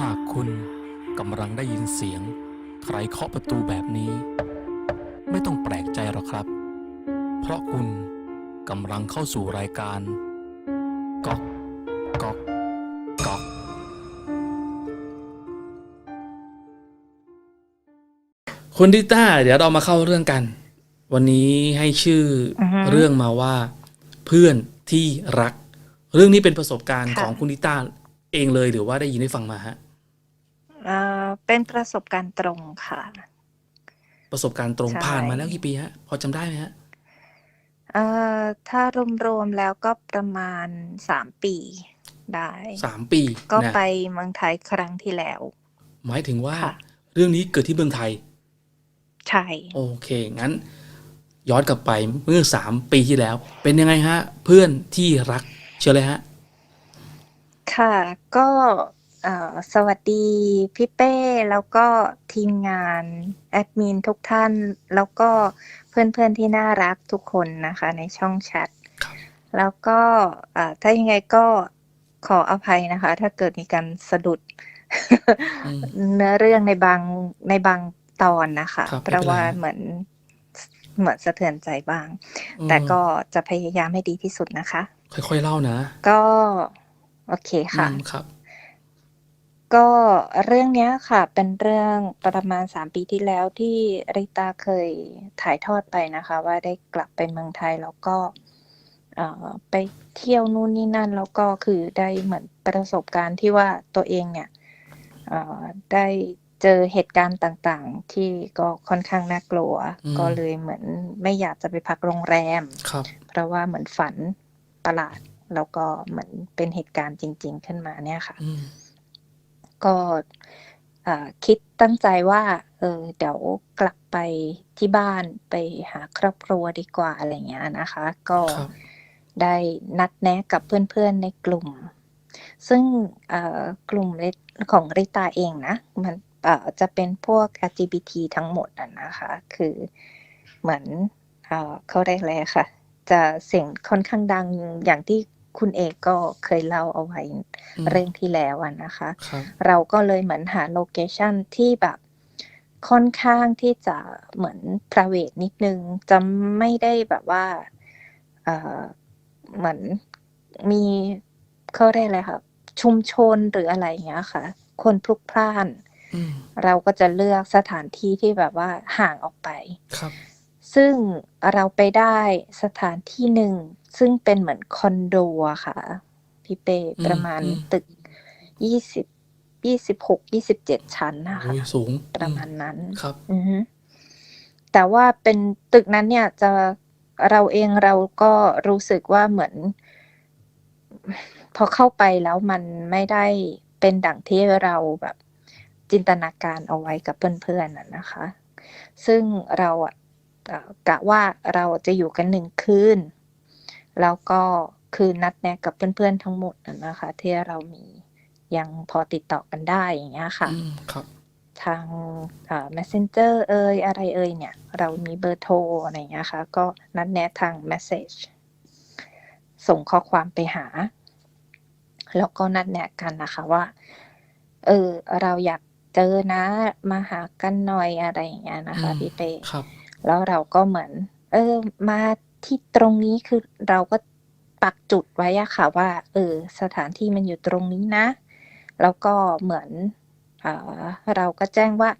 หากคุณกำลังได้ยินเสียง ใครเคาะประตูแบบนี้ ไม่ต้องแปลกใจหรอกครับ เพราะคุณกำลังเข้าสู่รายการก๊อกก๊อกก๊อกคุณดิต้า เดี๋ยวเรามาเข้าเรื่องกัน วันนี้ให้ชื่อออฮึเรื่องมาว่า เพื่อนที่รัก เรื่องนี้เป็นประสบการณ์ค่ะของคุณดิต้าเองเลยหรือว่าได้ยินได้ฟังมาฮะเอ่อ เป็นประสบการณ์ตรงค่ะ ประสบการณ์ตรงใช่ ผ่านมาแล้วกี่ปีฮะ พอจำได้ไหมฮะเอ่อถ้ารวมๆแล้วก็ประมาณสามปีได้ สามปีก็นะไปเมืองไทยครั้งที่แล้ว หมายถึงว่า ค่ะ เรื่องนี้เกิดที่เมืองไทย ใช่ โอเค งั้น ย้อนกลับไปเมื่อสามปีที่แล้ว เป็นยังไงฮะ เพื่อนที่รักเชื่อเลยฮะ ค่ะ ก็เอ่อ สวัสดีพี่เป้ แล้วก็ทีมงานแอดมินทุกท่าน แล้วก็เพื่อนๆที่น่ารักทุกคนนะคะ ในช่องแชทครับแล้วก็เอ่อถ้ายังไงก็ขออภัยนะคะ ถ้าเกิดมีการสะดุดอืมเนื้อเรื่องในบางในบางตอนนะคะครับเพราะว่าไม่เป็นไรเหมือนเหมือนสะเทือนใจบ้าง แต่ก็จะพยายามให้ดีที่สุดนะคะ ค่อยๆเล่านะ ก็ โอเคค่ะอืมครับ ก็เรื่องเนี้ยค่ะ เป็นเรื่องประมาณสามปีที่แล้วที่ริตาเคยถ่ายทอดไปนะคะ ว่าได้กลับไปเมืองไทยแล้วก็เอ่อไปเที่ยวนู่นนี่นั่นแล้วก็คือได้เหมือนประสบการณ์ที่ว่าตัวเองเนี่ยเอ่อได้เจอเหตุการณ์ต่างๆ ที่ก็ค่อนข้างน่ากลัว อืม ก็เลยเหมือนไม่อยากจะไปพักโรงแรม ครับ เพราะว่าเหมือนฝันประหลาด แล้วก็เหมือนเป็นเหตุการณ์จริง ๆ ขึ้นมาเนี่ยค่ะ อืม ก็คิดตั้งใจว่า เออเดี๋ยวกลับไปที่บ้านไปหาครอบครัวดีกว่าอะไรเงี้ยนะคะ ก็ได้นัดแนะกับเพื่อนๆในกลุ่ม ซึ่งกลุ่มของริตาเองนะ มันจะเป็นพวก LGBT ทั้งหมดอะนะคะ คือเหมือนเอเขาเรียกอะไรอะค่ะ จะเสียงค่อนข้างดังอย่างที่ คุณเอกก็เคยเล่าเอาไว้อืมเรื่องที่แล้วอะนะคะครับเราก็เลยเหมือนหาโลเคชันที่แบบค่อนข้างที่จะเหมือน private นิดนึง จะไม่ได้แบบว่าเอ่อเหมือนมีเขาเรียกอะไรค่ะ ชุมชนหรืออะไรอย่างเงี้ยค่ะ คนพลุกพล่านอืมเราก็จะเลือกสถานที่ที่แบบว่าห่างออกไปครับ ซึ่งเราไปได้สถานที่หนึ่ง ซึ่งเป็นเหมือนคอนโดอะค่ะ พี่เป้อืมประมาณอืมตึกยี่สิบยี่สิบหกยี่สิบเจ็ดชั้นนะคะโอ้ยสูงประมาณนั้นครับอือฮึแต่ว่าเป็นตึกนั้นเนี่ยจะเราเองเราก็รู้สึกว่าเหมือน พอเข้าไปแล้วมันไม่ได้เป็นดั่งที่เราแบบจินตนาการเอาไว้กับเพื่อนๆน่ะนะคะ ซึ่งเราอะเอ่อ กะว่าเราจะอยู่กันหนึ่งคืน แล้วก็คือนัดแนะกับเพื่อนๆทั้งหมดน่ะนะคะ ที่เรามียังพอติดต่อกันได้อย่างเงี้ยค่ะอืมครับ ทางเอ่อ messenger เอ่ยอะไรเอ่ยเนี่ย เรามีเบอร์โทรอะไรอย่างเงี้ยค่ะ ก็นัดแนะทาง message ส่งข้อความไปหา แล้วก็นัดแนะกันนะคะว่า เออ เราอยากเจอนะ มาหากันหน่อยอะไรอย่างเงี้ยนะคะอืมพี่เป้ครับ แล้วเราก็เหมือน เออมาที่ตรงนี้คือเราก็ปักจุดไว้อะค่ะว่า เออ สถานที่มันอยู่ตรงนี้นะ แล้วก็เหมือนเอ่อเราก็แจ้งว่า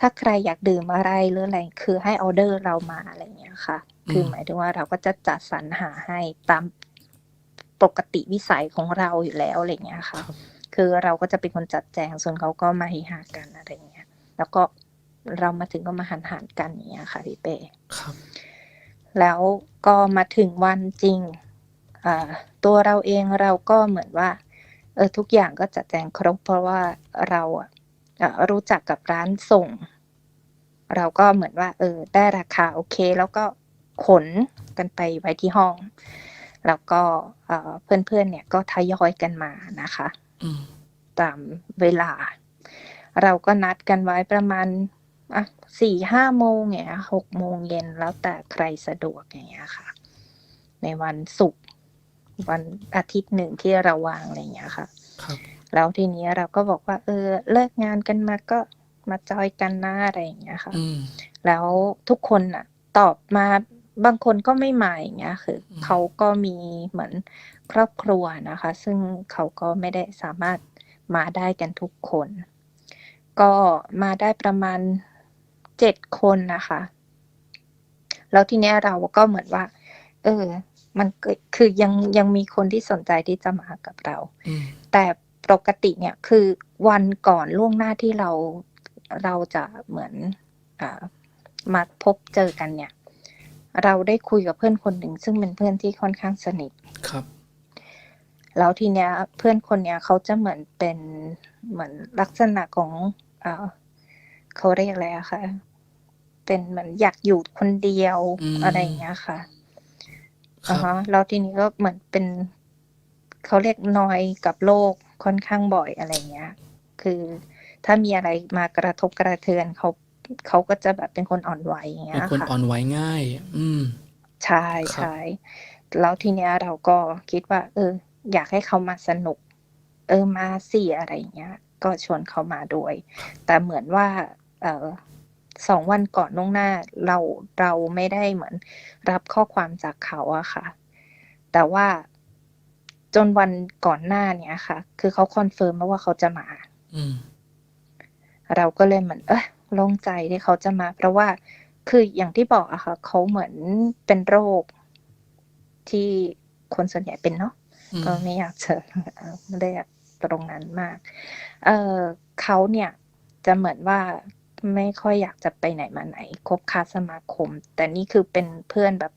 ถ้าใครอยากดื่มอะไรหรืออะไรคือให้ออเดอร์เรามาอะไรอย่างเงี้ยค่ะ คือมหมายถึงว่าเราก็จะจัดสรรหาให้ตามปกติวิสัยของเราอยู่แล้วอะไรอย่างเงี้ยคค่ะรับคือเราก็จะเป็นคนจัดแจงส่วนเขาก็มาฮิหากันอะไรอย่างเงี้ย แล้วก็ เรามาถึงก็มาหันหันๆกันอย่างเงี้ยค่ะพี่เป้ครับ แล้วก็มาถึงวันจริงอ่าตัวเราเองเราก็เหมือนว่าเออทุกอย่างก็จัดแจงครบเพราะว่าเราอะเอ่อรู้จักกับร้านส่ง เราก็เหมือนว่า เออ ได้ราคาโอเค แล้วก็ขนกันไปไว้ที่ห้อง แล้วก็เอ่อเพื่อนๆเนี่ยก็ทยอยกันมานะคะอืมตามเวลา เราก็นัดกันไว้ประมาณ อะสี่ห้าโมงเนี่ยหกโมงเย็นแล้วแต่ใครสะดวกอย่างเงี้ยค่ะ ในวันศุกร์วันอาทิตย์หนึ่งที่เราวางอะไรอย่างเงี้ยค่ะครับแล้วทีนี้เราก็บอกว่า เออ เลิกงานกันมาก็มาจอยกันนะอะไรอย่างเงี้ยค่ะ อืม แล้วทุกคนน่ะ ตอบมาบางคนก็ไม่มาอย่างเงี้ยคืออืมเขาก็มีเหมือนครอบครัวนะคะ ซึ่งเขาก็ไม่ได้สามารถมาได้กันทุกคน ก็มาได้ประมาณ เจ็ดคนนะคะ แล้วทีเนี้ยเราก็เหมือนว่า เออ มันก็คือยังยังมีคนที่สนใจที่จะมากับเราอืมแต่ปกติเนี่ยคือวันก่อนล่วงหน้าที่เราเราจะเหมือนอามาพบเจอกันเนี่ย เราได้คุยกับเพื่อนคนหนึ่ง ซึ่งเป็นเพื่อนที่ค่อนข้างสนิทครับแล้วทีเนี้ยเพื่อนคนเนี้ยเขาจะเหมือนเป็นเหมือนลักษณะของอ่าเขาเรียกอะไรอะคะ เป็นเหมือนอยากอยู่คนเดียวอืม อะไรอย่างเงี้ยค่ะครัอ่าบฮะแล้วทีนี้ก็เหมือนเป็น เขาเรียกนอยกับโลกค่อนข้างบ่อยอะไรเงี้ย คือถ้ามีอะไรมากระทบกระเทือนเขาเขาก็จะแบบเป็นคนอ่อนไหวอย่างเงี้เป็นยคนค่ะ อ่อนไหวง่าย อืม ใช่ครับ ใช่แล้วทีเนี้ยเราก็คิดว่า เออ อยากให้เขามาสนุก เออมาสิอะไรอย่างเงี้ย ก็ชวนเขามาด้วย แต่เหมือนว่า เออ สองวันก่อนล่วงหน้าเราเราไม่ได้เหมือนรับข้อความจากเขาอะค่ะ แต่ว่าจนวันก่อนหน้าเนี้ยค่ะ คือเขาคอนเฟิร์มมาว่าเขาจะมาอืมเราก็เลยเหมือน เออโล่งใจที่เขาจะมา เพราะว่าคืออย่างที่บอกอะค่ะ เขาเหมือนเป็นโรคที่คนส่วนใหญ่เป็นเนาะอืมก็ไม่อยากจะเอ่อไม่ได้ตรงนั้นมาก เออเขาเนี่ยจะเหมือนว่า ไม่ค่อยอยากจะไปไหนมาไหน คบค้าสมาคม แต่นี่คือเป็นเพื่อนแบบ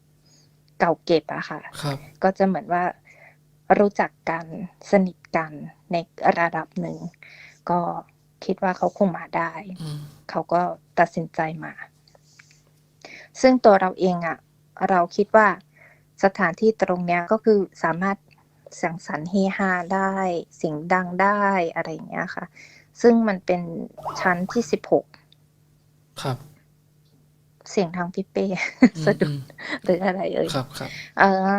เก่าเก็บอะค่ะ ครับ ก็จะเหมือนว่ารู้จักกันสนิทกันในระดับหนึ่ง ก็คิดว่าเขาคงมาได้อืมเขาก็ตัดสินใจมา ซึ่งตัวเราเองอะเราคิดว่าสถานที่ตรงเนี้ยก็คือสามารถสังสรรค์เฮฮาได้เสียงดังได้อะไรอย่างเงี้ยค่ะ ซึ่งมันเป็นชั้นที่สิบหก ครับ เสียงทางพี่เป้อืมสะดุดอืมหรืออะไรเอ่ยครับครับเออ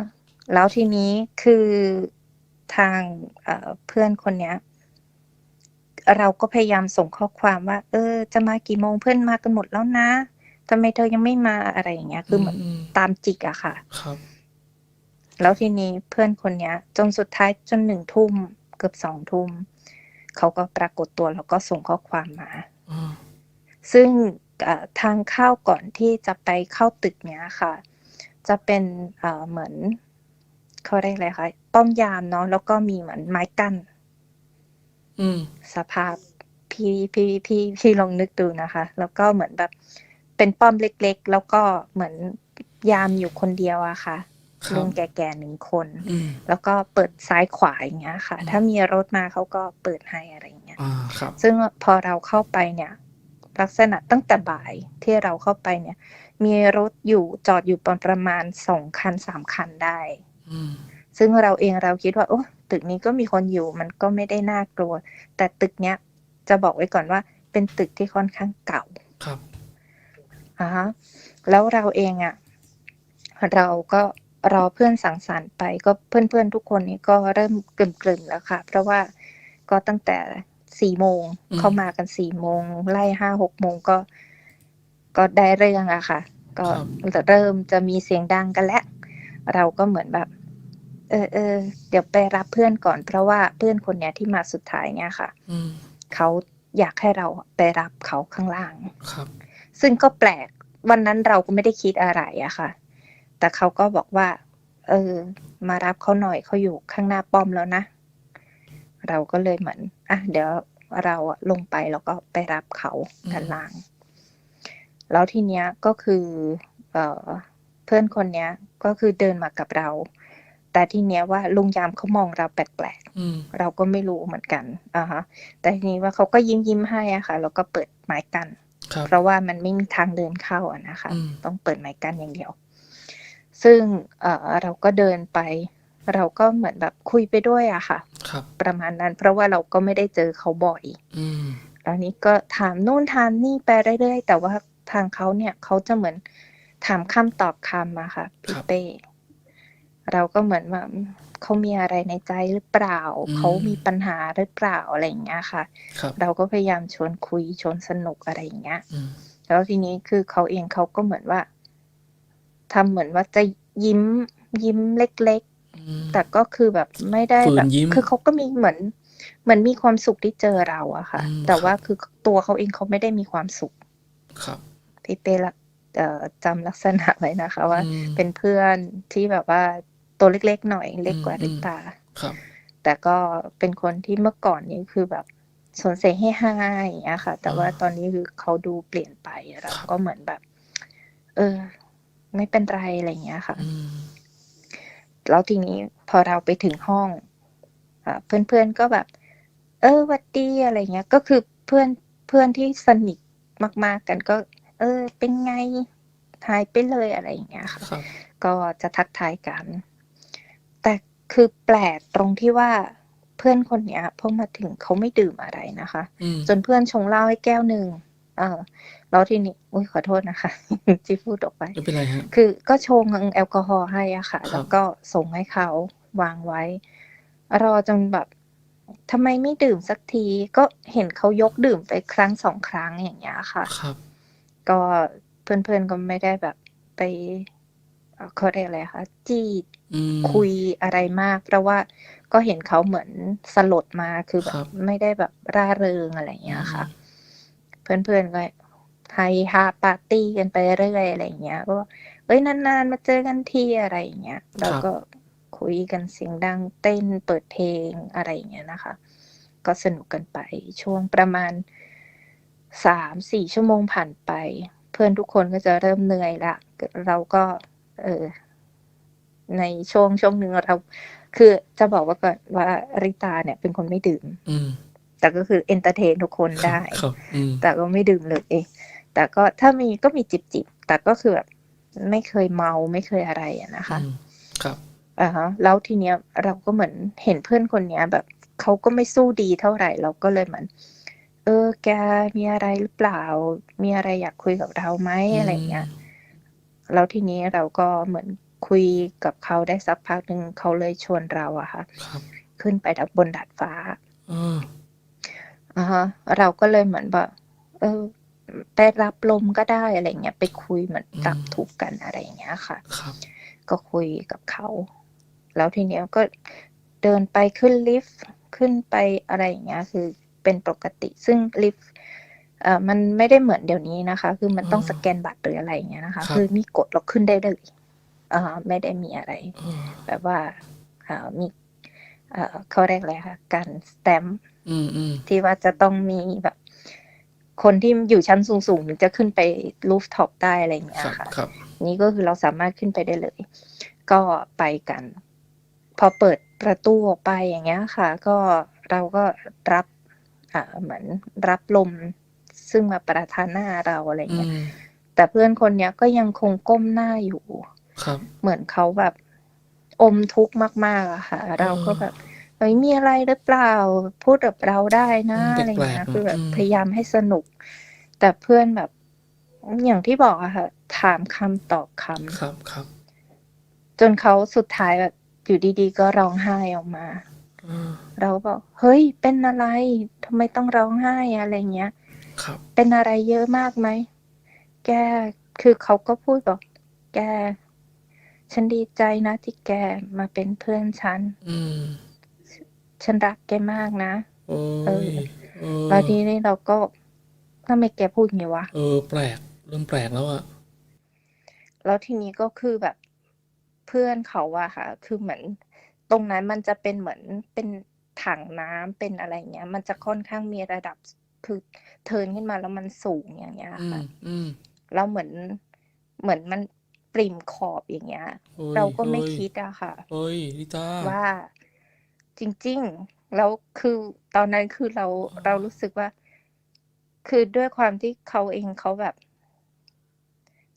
แล้วทีนี้คือทางเอ่อเพื่อนคนเนี้ย เราก็พยายามส่งข้อความว่า เออ จะมากี่โมงเพื่อนมากันหมดแล้วนะทำไมเธอยังไม่มาอะไรอย่างเงี้ย คือเหมือนอืมตามจิกอะค่ะ ครับ แล้วทีนี้เพื่อนคนเนี้ย จนสุดท้ายจนหนึ่งทุ่มเกือบสองทุ่มเขาก็ปรากฏตัวแล้วก็ส่งข้อความมาอ่าซึ่งเอ่อ ทางเข้าก่อนที่จะไปเข้าตึกเนี้ยค่ะ จะเป็นเอ่อเหมือนเขาเรียกอะไรคะป้อมยามเนาะแล้วก็มีเหมือนไม้กั้นอืมสภาพพี่พี่พี่พี่ลองนึกดูนะคะ แล้วก็เหมือนแบบเป็นป้อมเล็ก ๆ แล้วก็เหมือนยามอยู่คนเดียวอะค่ะครัลุบงแก่ๆหนึ่งคนอืมแล้วก็เปิดซ้ายขวาอย่างเงี้ยค่ะอืมถ้ามีรถมาเขาก็เปิดให้อะไรอย่างเงี้ยอ่าครับซึ่งพอเราเข้าไปเนี่ย ลักษณะตั้งแต่บ่ายที่เราเข้าไปเนี่ย มีรถอยู่จอดอยู่ประมาณสองคันสามคันได้อืมซึ่งเราเองเราคิดว่าโอ้ตึกนี้ก็มีคนอยู่มันก็ไม่ได้น่ากลัว แต่ตึกเนี้ยจะบอกไว้ก่อนว่า เป็นตึกที่ค่อนข้างเก่าครับอ่าฮะแล้วเราเองอะ่ะเราก็รอเพื่อนสังสรรค์ไปก็เพื่อนๆทุกคนนี้ก็เริ่มกลุ่มๆแล้วค่ะ เพราะว่าก็ตั้งแต่ สี่โมงอืมเข้ามากันสี่โมงไล่ห้าหกโมงก็ ก็ได้เรื่องอะค่ะ ก็ครับเริ่มจะมีเสียงดังกันแล้วเราก็เหมือนแบบ เออเออเดี๋ยวไปรับเพื่อนก่อน เพราะว่าเพื่อนคนเนี้ยที่มาสุดท้ายเนี่ยค่ะอืมเขาอยากให้เราไปรับเขาข้างล่างครับ ซึ่งก็แปลกวันนั้นเราก็ไม่ได้คิดอะไรอะค่ะ แต่เขาก็บอกว่า เออ มารับเขาหน่อยเขาอยู่ข้างหน้าป้อมแล้วนะ เราก็เลยเหมือนอะเดี๋ยวเราอะลงไปแล้วก็ไปรับเขาด้านล่าง แล้วทีเนี้ยก็คือเออเพื่อนคนเนี้ยก็คือเดินมากับเรา แต่ทีเนี้ยว่าลุงยามเขามองเราแปลกๆอืมเราก็ไม่รู้เหมือนกันอ่าฮะ แต่ทีนี้ว่าเขาก็ยิ้มยิ้มๆให้อะค่ะแล้วก็เปิดไม้กันครับเพราะว่ามันไม่มีทางเดินเข้าอะนะคะอืมต้องเปิดไม้กันอย่างเดียว ซึ่งเอ่อเราก็เดินไป เราก็เหมือนแบบคุยไปด้วยอะค่ะครับประมาณนั้น เพราะว่าเราก็ไม่ได้เจอเขาบ่อยอืมแล้วนี้ก็ถามนู่นถามนี่ไปเรื่อยๆ แต่ว่าทางเขาเนี่ยเขาจะเหมือนถามคำตอบคำอะค่ะพี่ครับเป้เราก็เหมือนว่าเขามีอะไรในใจหรือเปล่าอืมเขามีปัญหาหรือเปล่าอะไรอย่างเงี้ยค่ะครับเราก็พยายามชวนคุยชวนสนุกอะไรอย่างเงี้ยอืมแล้วทีนี้คือเขาเองเขาก็เหมือนว่าทำเหมือนว่าจะยิ้มยิ้มเล็กอืมๆ แต่ก็คือแบบไม่ได้ฝืนแบบยิ้มคือเขาก็มีเหมือนเหมือนมีความสุขที่เจอเราอะค่ะอืมแต่ครับว่าคือตัวเขาเองเขาไม่ได้มีความสุข ครับพี่เป้ละเอ่อจำลักษณะไว้นะคะ ว่าอืมเป็นเพื่อนที่แบบว่าตัวเล็กๆหน่อยเล็กกว่าอืมลิตาครับ แต่ก็เป็นคนที่เมื่อก่อนนี้คือแบบสนเสให้ห้าอย่างเงี้ยค่ะ แต่ว่าตอนนี้คือเขาดูเปลี่ยนไปเราก็เหมือนแบบ เออ ไม่เป็นไรอะไรอย่างเงี้ยค่ะอืม แล้วทีนี้พอเราไปถึงห้องอ่าเพื่อนๆก็แบบ เออหวัดดีอะไรเงี้ย ก็คือเพื่อนเพื่อนที่สนิทมาก ๆ กันก็ เออ เป็นไงหายไปเลยอะไรอย่างเงี้ยค่ะครับก็จะทักทายกัน แต่คือแปลกตรงที่ว่าเพื่อนคนเนี้ยพอมาถึงเขาไม่ดื่มอะไรนะคะอืมจนเพื่อนชงเหล้าให้แก้วหนึ่ง เออแล้วทีนี้อุ้ยขอโทษนะคะ ที่พูดออกไป ไม่เป็นไรฮะ คือก็ชงแอลกอฮอล์ให้อะค่ะ ครับ แล้วก็ส่งให้เขาวางไว้ รอจนแบบทำไมไม่ดื่มสักทีก็เห็นเขายกดื่มไปครั้งสองครั้งอย่างเงี้ยค่ะ ครับ ก็เพื่อนๆก็ไม่ได้แบบไปเอ่อเขาเรียกอะไรคะจี้อืม คุยอะไรมาก เพราะว่าก็เห็นเขาเหมือนสลดมาคือแบครับบ ไม่ได้แบบร่าเริงอะไรอย่างเงี้ยค่ะ เพื่อนๆก็ไฮฮาปาร์ตี้กันไปเรื่อยอะไรอย่างเงี้ย ก็เอ้ยนานๆมาเจอกันทีอะไรอย่างเงี้ยแล้วก็คุยกันเสียงดังเต้นเปิดเพลงอะไรอย่างเงี้ยนะคะ ก็สนุกกันไปช่วงประมาณสามสี่ชั่วโมงผ่านไป เพื่อนทุกคนก็จะเริ่มเหนื่อยละเราก็เออในช่วงช่วงหนึ่งเรา คือจะบอกว่าก่อนว่าริตาเนี่ยเป็นคนไม่ดื่มอืม แต่ก็คือเอนเตอร์เทนทุกคนครับได้ครับอืมแต่ก็ไม่ดื่มเลยแต่ก็ถ้ามีก็มีจิบจิบๆแต่ก็คือแบบไม่เคยเมาไม่เคยอะไรอะนะคะอืมครับอ่าฮะแล้วทีเนี้ยเราก็เหมือนเห็นเพื่อนคนเนี้ย แบบเขาก็ไม่สู้ดีเท่าไหร่ เราก็เลยเหมือน เออ แกมีอะไรหรือเปล่า มีอะไรอยากคุยกับเราไหมอะไรเงี้ยแล้วทีนี้เราก็เหมือนคุยกับเขาได้สักพักหนึ่งเขาเลยชวนเราอะค่ะครับขึ้นไปบนดาดฟ้าเอออ่าฮะเราก็เลยเหมือนแบบเออ ไปรับลมก็ได้อะไรเงี้ยไปคุยเหมือนจับถูกกันอะไรอย่างเงี้ยค่ะ ครับ ก็คุยกับเขา แล้วทีเนี้ยก็เดินไปขึ้นลิฟต์ขึ้นไปอะไรอย่างเงี้ย คือเป็นปกติ ซึ่งลิฟต์เอ่อมันไม่ได้เหมือนเดี๋ยวนี้นะคะ คือมันต้องอ่าสแกนบัตรหรืออะไรอย่างเงี้ยนะคะครับคือมีกดเราขึ้นได้เลยอ่าไม่ได้มีอะไรเออแบบว่าอ่ามีเอ่อเขาเรียกอะไรคะการสแตมป์ อืมอืมที่ว่าจะต้องมีแบบ คนที่อยู่ชั้นสูงๆถึงจะขึ้นไปรูฟท็อปได้อะไรอย่างเงี้คยรับค่ะ ครับ นี่ก็คือเราสามารถขึ้นไปได้เลย ก็ไปกัน พอเปิดประตูออกไปอย่างเงี้ยค่ะ ก็เราก็รับ อ่าเหมือนรับลม ซึ่งมาประทานหน้าเราอะไรอืเงี้ยมแต่เพื่อนคนเนี้ยก็ยังคงก้มหน้าอยู่ ครับ เหมือนเขาแบบ อมทุกข์มากๆอะค่ะ เราก็แบบ เฮ้ยมีอะไรหรือเปล่า พูดกับเราได้นะอืมอะไรเงี้ยแปลกๆคือแบบอืม พยายามให้สนุก แต่เพื่อนแบบ อย่างที่บอกอะค่ะ ถามคำตอบคำครับครับจนเขาสุดท้ายแบบอยู่ดีๆ ก็ร้องไห้ออกมาเออเราก็บอก เฮ้ย เป็นอะไรทำไมต้องร้องไห้อะไรเงี้ย ครับเป็นอะไรเยอะมากไหม แก คือเขาก็พูดบอก แก ฉันดีใจนะที่แกมาเป็นเพื่อนฉัน อืม ฉันรักแกมากนะ โอ้เออยเออแล้วทีนี้เราก็ทำไมแกพูดอย่างนี้วะ เออ แปลก เริ่มแปลกแล้วอะแล้วทีนี้ก็คือแบบเพื่อนเขาอะค่ะ คือเหมือนตรงนั้นมันจะเป็นเหมือนเป็นถังน้ำเป็นอะไรเงี้ย มันจะค่อนข้างมีระดับคือเทิร์นขึ้นมาแล้วมันสูงอย่างเงี้ยอืค่ะมอืมแล้วเหมือนเหมือนมันปริ่มขอบอย่างเงี้ย โอ้ยเราก็ไม่ฮ้ยคิดอะค่ะเฮ้ยลิต้าว่า จริง ๆ แล้วคือตอนนั้นคือเราเรารู้สึกว่า คือด้วยความที่เขาเองเขาแบบ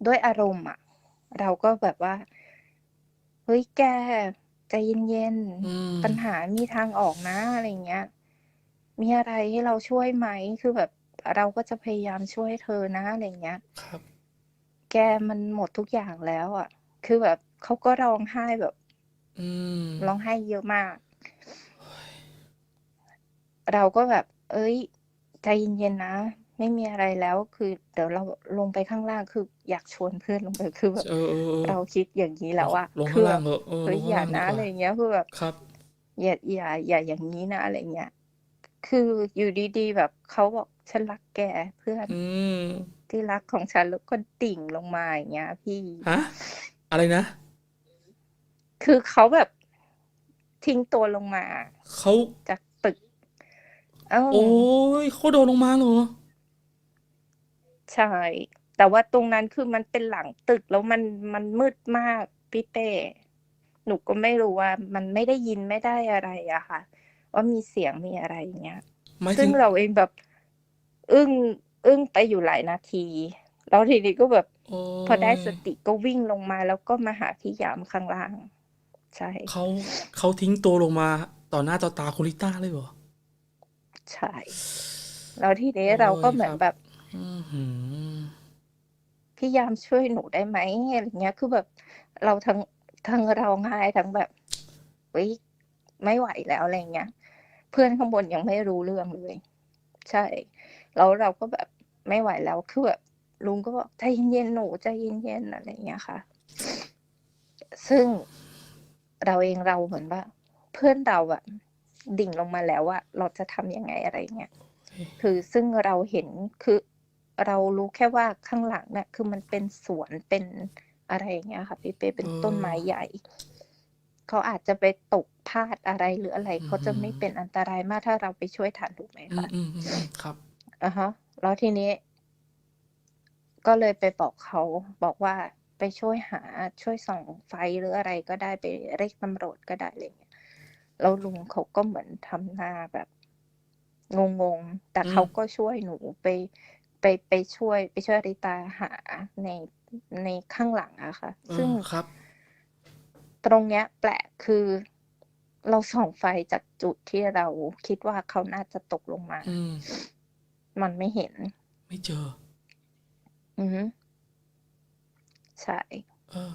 ด้วยอารมณ์อะ เราก็แบบว่า เฮ้ยแกใจเย็นอืมๆปัญหามีทางออกนะอะไรเงี้ย มีอะไรให้เราช่วยไหมคือแบบเราก็จะพยายามช่วยเธอนะอะไรเงี้ยครับ แกมันหมดทุกอย่างแล้ว อะ คือแบบเขาก็ร้องไห้แบบอืมร้องไห้เยอะมาก เราก็แบบ เอ้ย ใจเย็นๆนะ ไม่มีอะไรแล้วคือ เดี๋ยวเราลงไปข้างล่างคืออยากชวนเพื่อนลงไปคือแบบเออเออเออเราคิดอย่างนี้แล้วอะลงคืข้างแบล่างบเหอะเออเฮ้ยลงอย่าข้างล่างดีกว่านะอะไรเงี้ยคือแบบ ครับ อย่าอย่าอย่าอย่างนี้นะอะไรเงี้ย คืออยู่ดีๆแบบเขาบอกฉันรักแกเพื่อนอืมที่รักของฉันแล้วก็ดิ่งลงมาอย่างเงี้ย พี่ ฮะอะไรนะคือเขาแบบทิ้งตัวลงมาเขาจากตึก เอ้าโอ้ยเขาโดนลงมาเหรอ ใช่ แต่ว่าตรงนั้นคือมันเป็นหลังตึกแล้วมันมันมืดมากพี่เป้หนูก็ไม่รู้ว่ามันไม่ได้ยินไม่ได้อะไรอะค่ะ ว่ามีเสียงมีอะไรอย่างเงี้ย หมายซึ่ถึงงเราเองแบบ อึ้งอึ้งไปอยู่หลายนาที แล้วทีนี้ก็แบบ โอ้พอได้สติก็วิ่งลงมาแล้วก็มาหาพี่ยามข้างล่าง ใช่ เขาเขาทิ้งตัวลงมา ต่อหน้าต่อตาคุณลิต้าเลยเหรอ ใช่แล้วทีนี้โอ้ยเราก็เหมือนครับแบบอือหือพี่ยามช่วยหนูได้ไหมอะไรเงี้ย คือแบบเราทั้งทั้งร้องไห้ทั้งแบบเฮ้ยไม่ไหวแล้วอะไรเงี้ย เพื่อนข้างบนยังไม่รู้เรื่องเลย ใช่ แล้วเราก็แบบไม่ไหวแล้วคือแบบลุงก็บอกใจเย็นๆหนูใจเย็นๆอะไรเงี้ยค่ะ ซึ่งเราเองเราเหมือนว่า เพื่อนเราอะ ดิ่งลงมาแล้วอะเราจะทำยังไงอะไรเงี้ยคือซึ่งเราเห็นคือเรารู้แค่ว่าข้างหลังเนี่ยคือมันเป็นสวนเป็นอะไรอย่างเงี้ยค่ะพี่เป้เป็นเออต้นไม้ใหญ่เขาอาจจะไปตกพลาดอะไรหรืออะไรอือหือเขาจะไม่เป็นอันตรายมากถ้าเราไปช่วยทันถูกไหมอืมคะอืมอืมอืมครับอะฮะ แล้วทีนี้ ก็เลยไปบอกเขาบอกว่าไปช่วยหาช่วยส่องไฟหรืออะไรก็ได้ไปเรียกตำรวจก็ได้อะไรเงี้ย แล้วลุงเขาก็เหมือนทำหน้าแบบงงๆ แต่อืมเขาก็ช่วยหนูไปไปไปช่วย ไปช่วยริตาหาในในข้างหลังอะค่ะเอซึ่งอครับ ตรงเนี้ย แปลกคือเราส่องไฟจากจุดที่เราคิดว่าเขาน่าจะตกลงมาอืมมันไม่เห็น ไม่เจอ อือฮึใช่เออ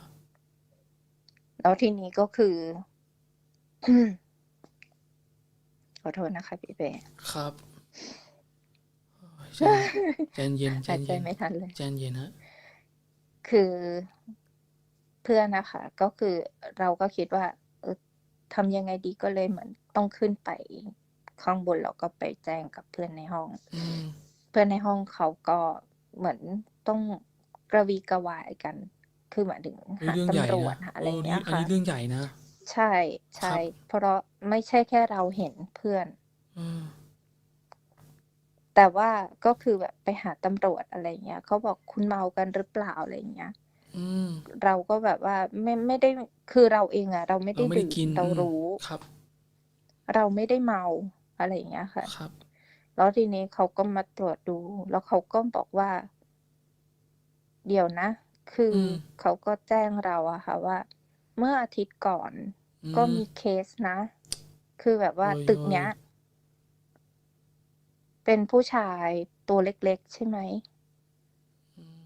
แล้วทีนี้ก็คือ ขอโทษนะคะพี่เป้ครับโอ้ยใจใจเย็นใจหายใจเย็นไม่ทันเลยใจเย็นฮะคือเพื่อนนะคะก็คือเราก็คิดว่าเออทำยังไงดีก็เลยเหมือนต้องขึ้นไปข้างบนแล้วก็ไปแจ้งกับเพื่อนในห้องอืมเพื่อนในห้องเขาก็เหมือนต้องกระวีกระวายกัน คือหมายถึงเฮ้ยหาเรื่องใหญ่ตำรวจนะหาอะไรโอ้เงี้นี่ยอันค่ะนี้เรื่องใหญ่นะ ใช่ใช่ เพราะไม่ใช่แค่เราเห็นเพื่อน อืม แต่ว่าก็คือแบบไปหาตำรวจอะไรเงี้ยเขาบอกคุณเมากันหรือเปล่าอะไรเงี้ย อืม เราก็แบบว่าไม่ไม่ได้คือเราเองอะเราไม่ได้เราไม่ได้ดื่มกินเราอืม รู้ ครับ เราไม่ได้เมาอะไรอย่างเงี้ยค่ะ ครับ แล้วทีนี้เขาก็มาตรวจดู แล้วเขาก็บอกว่า เดี๋ยวนะ คืออมเขาก็แจ้งเราอะค่ะว่า เมื่ออาทิตย์ก่อนอืม ก็มีเคสนะ คือแบบว่าโอ้ยตึกเนี้ยโอ้ย เป็นผู้ชายตัวเล็กๆ ใช่ไหมอืม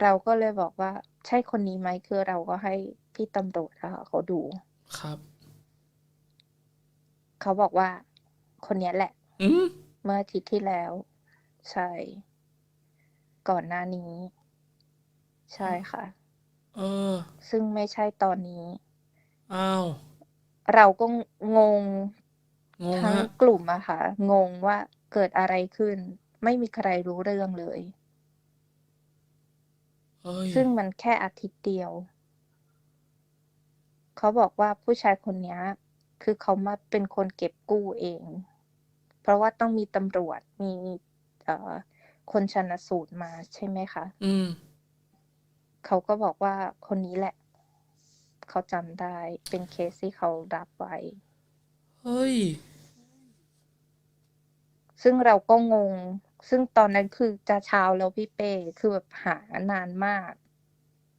เราก็เลยบอกว่า ใช่คนนี้ไหมคือเราก็ให้พี่ตำรวจอะค่ะเขาดูครับ เขาบอกว่า คนเนี้ยแหละอืมเมื่ออาทิตย์ที่แล้ว ใช่ ก่อนหน้านี้ ใช่ค่ะ เออ ซึ่งไม่ใช่ตอนนี้ อ้าว เราก็งงงงทั้งฮะ กลุ่มอะค่ะ งงว่าเกิดอะไรขึ้น ไม่มีใครรู้เรื่องเลยเอ้ย ซึ่งมันแค่อาทิตย์เดียว เขาบอกว่าผู้ชายคนเนี้ย คือเขามาเป็นคนเก็บกู้เอง เพราะว่าต้องมีตำรวจมีเอ่อคนชันสูตรมาใช่ไหมคะ อืม เขาก็บอกว่าคนนี้แหละ เขาจำได้ เป็นเคสที่เขารับไว้ เฮ้ย ซึ่งเราก็งง ซึ่งตอนนั้นคือจะเช้าแล้วพี่เป้ คือแบบหานานมาก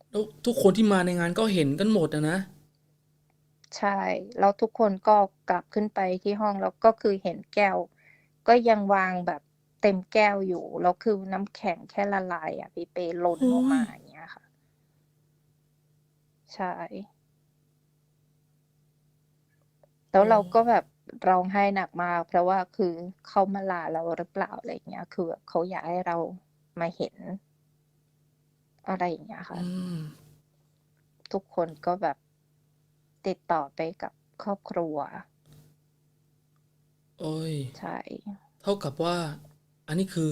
แล้วทุกคนที่มาในงานก็เห็นกันหมดอะนะ ใช่ แล้วทุกคนก็กลับขึ้นไปที่ห้องแล้วก็คือเห็นแก้ว ก็ยังวางแบบเต็มแก้วอยู่ แล้วคือน้ำแข็งแค่ละลายอะพี่เป้ล้นออกมาโอ้ยอย่างเงี้ยค่ะ ใช่ แล้วเราอ๋อก็แบบร้องไห้หนักมาก เพราะว่าคือเขามาลาเราหรือเปล่าอะไรอย่างเงี้ย คือแบบเขาอยากให้เรามาเห็น อะไรอย่างเงี้ยค่ะอืมทุกคนก็แบบติดต่อไปกับครอบครัว โอ้ย ใช่ เท่ากับว่า อันนี้คือ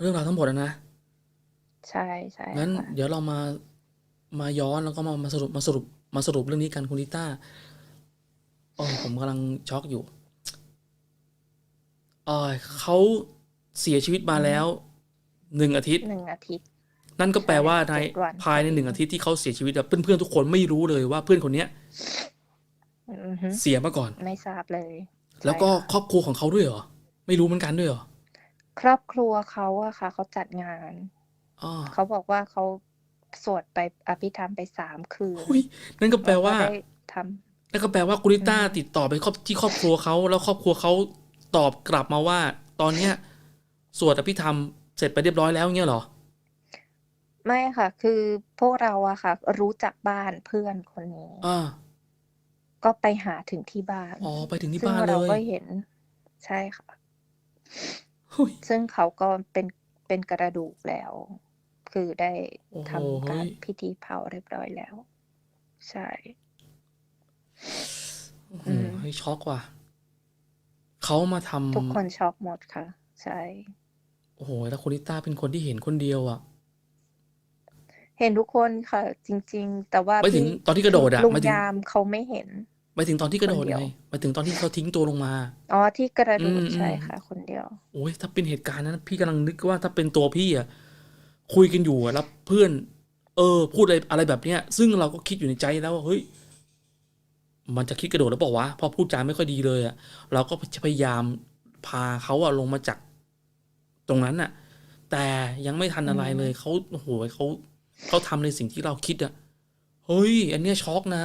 เรื่องราวทั้งหมดอะนะ ใช่ใช่งั้นค่ะเดี๋ยวเรามามาย้อนแล้วก็มามาสรุปมาสรุปมาสรุปเรื่องนี้กันคุณลิต้าโอ้ยผมกำลังช็อกอยู่เอยเขาเสียชีวิตมาแล้วหนึ่งอาทิตย์ หนึ่งอาทิตย์ นั่นก็แปลว่าในเจ็ดวัน ภายในหนึ่งอาทิตย์ที่เขาเสียชีวิตอะเพื่อนๆทุกคนไม่รู้เลยว่าเพื่อนคนเนี้ยอือฮึเสียมาก่อน ไม่ทราบเลยแล้วก็ใช่ค่ะครอบครัวของเขาด้วยเหรอ ไม่รู้เหมือนกันด้วยเหรอครอบครัวเขาอะค่ะ เขาจัดงาน อ๋อเขาบอกว่าเขาสวดไปอภิธรรมไปสามคืนอุ๊ยนั่นก็แปลว่าก็ได้ท นั่นก็แปลว่ากุลิต้าอืมติดต่อไปครอบที่ครอบครัวเขาแล้วครอบครัวเขาตอบกลับมาว่า ตอนเนี้ยสวดอภิธรรมเสร็จไปเรียบร้อยแล้วเงี้ยเหรอำไม่ค่ะ คือพวกเราอะค่ะ รู้จักบ้านเพื่อนคนนี้อ่าก็ไปหาถึงที่บ้านอ๋อไปถึงที่ซึ่งบ้านเลเราก็ยเห็น ใช่ค่ะหุ้ยซึ่งเขาก็เป็นเป็นกระดูกแล้ว คือได้โอ้โหทำการพิธีเผาเรียบร้อยแล้ว ใช่ โอ้โหอืม เฮ้ยช็อกว่ะเขามาทำทุกคนช็อกหมดค่ะ ใช่โอ้โหแล้วคุณลิต้าเป็นคนที่เห็นคนเดียวอะเห็นทุกคนค่ะ จริง ๆ แต่ว่าไม่ถึงพี่ตอนที่กระโดดอะลุงไม่ถึงยามเขาไม่เห็นไปถึงตอนที่กระโดดคนเดียว ไงไปถึงตอนที่เขาทิ้งตัวลงมา อ๋อที่กระโดอืดมใช่อืมค่ะ คนเดียว โอ้ยถ้าเป็นเหตุการณ์นั้นพี่กำลังนึกว่าถ้าเป็นตัวพี่อะคุยกันอยู่อะแล้วเพื่อน เออ พูดอะไรอะไรแบบเนี้ย ซึ่งเราก็คิดอยู่ในใจแล้วว่าเฮ้ย มันจะคิดกระโดดแล้วเปล่าวะเพอพูดจาไม่ค่อยดีเลยอะเราก็จะพยายามพาเขาอะลงมาจากตรงนั้นอะแต่ยังไม่ทันอะไรเลยเขาโอ้โหเขาเขาทำในสิ่งที่เราคิดอะเฮ้ย อันเนี้ยช็อกนะ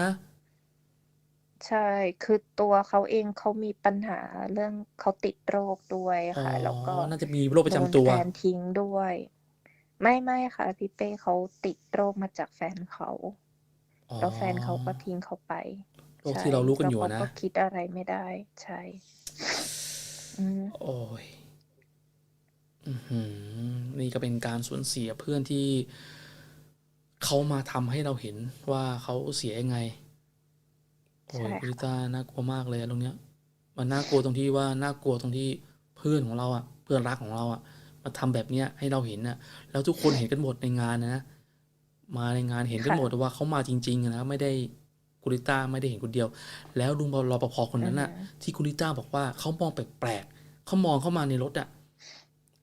ใช่ คือตัวเขาเองเขามีปัญหาเรื่องเขาติดโรคด้วยอ๋อค่ะ แล้วก็น่าจะมีโรคประโดจำนตัวแฟนทิ้งด้วย ไม่ไม่ค่ะพี่เป้เขาติดโรคมาจากแฟนเขาอ๋อแล้วแฟนเขาก็ทิ้งเขาไป โรคที่เรารู้กันอยู่แล้วนะเขาก็คิดอะไรไม่ได้ ใช่อืมโอ้ยอื้อหือนี่ก็เป็นการสูญเสียเพื่อนที่เขามาทำให้เราเห็นว่าเขาเสียยังไง โอ้ยใช่ค่ะคุณลิต้าน่ากลัวมากเลยอะตรงเนี้ย มันน่ากลัวตรงที่ว่าน่ากลัวตรงที่เพื่อนของเราอะ เพื่อนรักของเราอะมาทำแบบเนี้ยให้เราเห็นน่ะ แล้วทุกคนเห็นกันหมดในงานนะ มาในงานเห็นกันหมดว่าเขามาจริงๆอะนะไม่ได้ กุลิต้าไม่ได้เห็นคนเดียว แล้วลุงรปภคนนั้นน่ะอือฮึที่กุลิต้าบอกว่าเขามองแปลกๆเขามองเข้ามาในรถอะ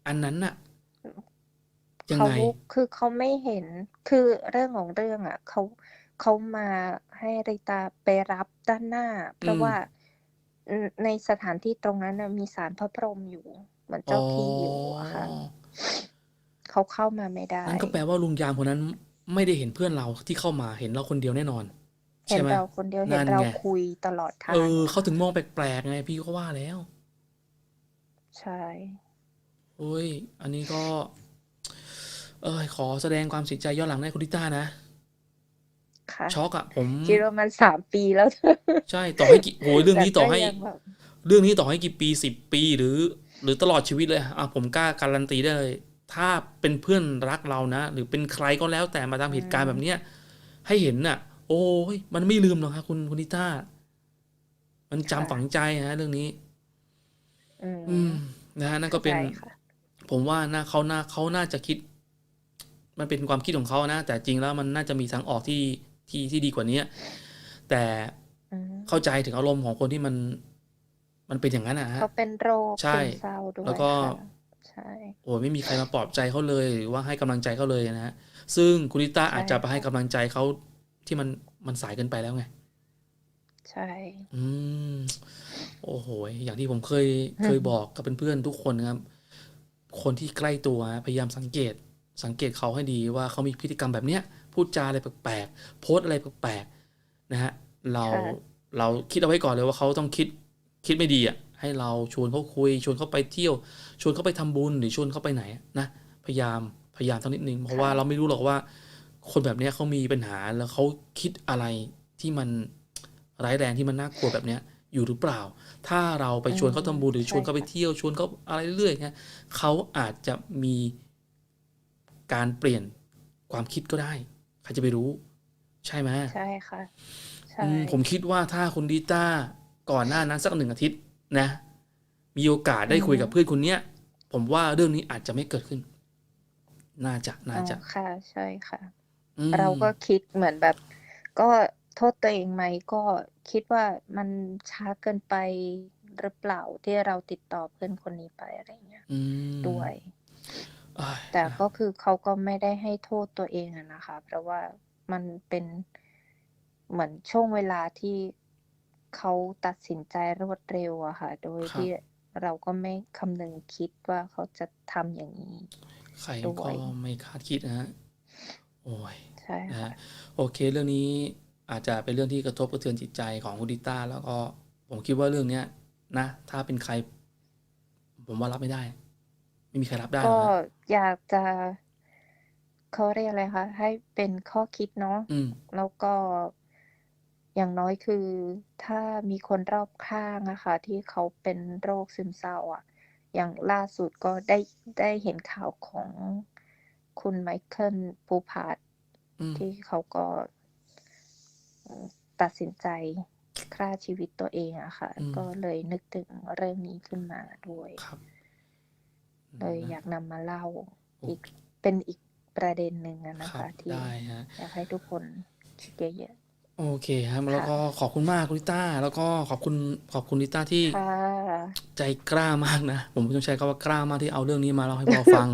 อันนั้นน่ะยังเขาไงคือเขาไม่เห็นคือเรื่องของเรื่องอะเขาเขามาให้ริตาไปรับด้านหน้า เพราะอืมว่าอืมในสถานที่ตรงนั้นน่ะมีศาลพระพรหมอยู่ เหมือนเจ้าที่อยู่อะค่ะอ๋อเขาเข้ามาไม่ได้นั่นก็แปลว่าลุงยามคนนั้น ไม่ได้เห็นเพื่อนเราที่เข้ามาเห็นเราคนเดียวแน่นอน เห็นใช่ไหมเราคนเดียวเห็นนั่นเราไงคุยตลอดทาง เออเขาถึงมองแปลกๆไงพี่ก็ว่าแล้ว ใช่โอ้ย อันนี้ก็ เออขอแสดงความเสียใจย้อนหลังให้คุณลิต้านะค่ะช็อกอะผมคิดว่ามันสามปีแล้วใช่ต่อให้กี่โอ้ยเรื่องนี้ต่อให้แต่ก็ยังแบบเรื่องนี้ต่อให้กี่ปีสิบปีหรือ หรือตลอดชีวิตเลยอะผมกล้าการันตีได้เลย ถ้าเป็นเพื่อนรักเรานะ หรือเป็นใครก็แล้วแต่มาทำเหตุการณ์แบบเนี้ยให้เห็นน่ะ โอ้ยมันไม่ลืมหรอกครับคุณคุณนิต้า มันจำฝังใจฮะ เรื่องนี้ อืมอืมนะฮะนั่นก็เป็น ใช่ค่ะ ผมว่าน่าเขาน่าเขาน่าจะคิด มันเป็นความคิดของเขานะ แต่จริงแล้วมันน่าจะมีทางออกที่ที่ที่ดีกว่านี้แต่อืมเข้าใจถึงอารมณ์ของคนที่มัน มันเป็นอย่างนั้นนะฮะ เขาเป็นโรคใช่ซึมเศร้าด้วยแล้วก็ ค่ะ ใช่ โอ้ยไม่มีใครมาปลอบใจเขาเลย หรือว่าให้กำลังใจเขาเลยนะฮะซึ่งคุณลิต้าใช่อาจจะไปให้ค่ะ กำลังใจเขา ที่มันมันสายเกินไปแล้วไง ใช่ อืม โอ้โห อย่างที่ผมเคยอืมเคยบอกกับเพื่อนๆทุกคนนะครับ คนที่ใกล้ตัวฮะพยายามสังเกต สังเกตเขาให้ดีว่าเขามีพฤติกรรมแบบเนี้ย พูดจาอะไรแปลกๆ โพสต์อะไรแปลกๆ นะฮะ เราเราคิดเอาไว้ก่อนเลยว่าเขาต้องคิดคิดไม่ดีอะ ให้เราชวนเขาคุย ชวนเขาไปเที่ยว ชวนเขาไปทำบุญหรือชวนเขาไปไหนนะ พยายามพยายามสักนิดนึง เพราะว่าเราไม่รู้หรอกว่า คนแบบเนี้ยเขามีปัญหาแล้วเขาคิดอะไรที่มันร้ายแรงที่มันน่ากลัวแบบเนี้ยอยู่หรือเปล่า ถ้าเราไปชวนเขาทำบุญหรือชวนเขาไปเที่ยวชวนเขาอะไรเรื่อยๆเนี่ยเขาอาจจะมีการเปลี่ยนความคิดก็ได้ ใครจะไปรู้ ใช่ไหมใช่ค่ะใช่อืมผมคิดว่าถ้าคุณดิต้าก่อนหน้านั้นสักหนึ่งอาทิตย์นะ มีโอกาสได้คุยกับเพื่อนคนเนี้ย ผมว่าเรื่องนี้อาจจะไม่เกิดขึ้น น่าจะน่าจะ อ๋อค่ะ ใช่ค่ะ อืม เราก็คิดเหมือนแบบ ก็โทษตัวเองไหม ก็คิดว่ามันช้าเกินไปหรือเปล่าที่เราติดต่อเพื่อนคนนี้ไปอะไรเงี้ยอืมด้วย เอ้ยแต่ก็คือเขาก็ไม่ได้ให้โทษตัวเองอะนะคะ เพราะว่ามันเป็นเหมือนช่วงเวลาที่เขาตัดสินใจรวดเร็วอะค่ะ โดยที่เราก็ไม่คำนึงคิดว่าเขาจะทำอย่างนี้ใครด้วก็ย ไม่คาดคิดนะฮะ โอ้ยใช่นะค่ะ ฮะโอเค เรื่องนี้อาจจะเป็นเรื่องที่กระทบกระเทือนจิตใจของคุณดิต้าแล้วก็ผมคิดว่าเรื่องเนี้ยนะ ถ้าเป็นใคร ผมว่ารับไม่ได้ ไม่มีใครรับได้หรก็อกนะอยากจะเขาเรียกอะไรคะให้เป็นข้อคิดเนาะอืม แล้วก็อย่างน้อยคือถ้ามีคนรอบข้างอะค่ะที่เขาเป็นโรคซึมเศร้าอะอย่างล่าสุดก็ได้ได้เห็นข่าวของ คุณไมเคิลปูพาดอืมที่เขาก็เอ่อตัดสินใจฆ่าชีวิตตัวเองอะค่ะอืมก็เลยนึกถึงเรื่องนี้ขึ้นมาด้วยครับเลยนะอยากนำมาเล่าโออีกเป็นอีกประเด็นหนึ่งอะนะครัคะบที่ได้ฮะอยากให้ทุกคนคิดเยอะโอเคครับแล้วก็ขอบคุณมากคุณลิต้า แล้วก็ขอบคุณขอบคุณลิต้าที่ๆค่ะ ใจกล้ามากนะ ผมต้องใช้คำว่ากล้ามากที่เอาเรื่องนี้มาเล่าให้เราฟัง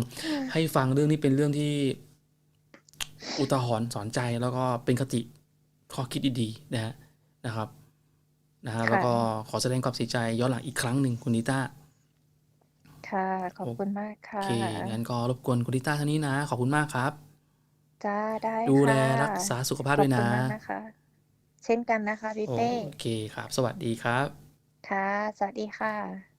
ให้ฟังเรื่องนี้เป็นเรื่องที่ อุทาหรณ์สอนใจแล้วก็เป็นคติข้อคิดดีๆนะฮะนะครับนะฮะแล้วก็ขอแสดงความเสียใจย้อนหลังอีกครั้งหนึ่งคุณลิต้าค่ะ ขอบคุณมากโอค่ะเคงั้นก็รบกวนคุณลิต้าท่านนี้นะ ขอบคุณมากครับจ้าได้ดูแลค่ะรักษาสุขภาพขอบด้วยคุนะณมากนะคะ เช่นกันนะคะพี่โอเป้เคครับ สวัสดีครับ ค่ะ สวัสดีค่ะ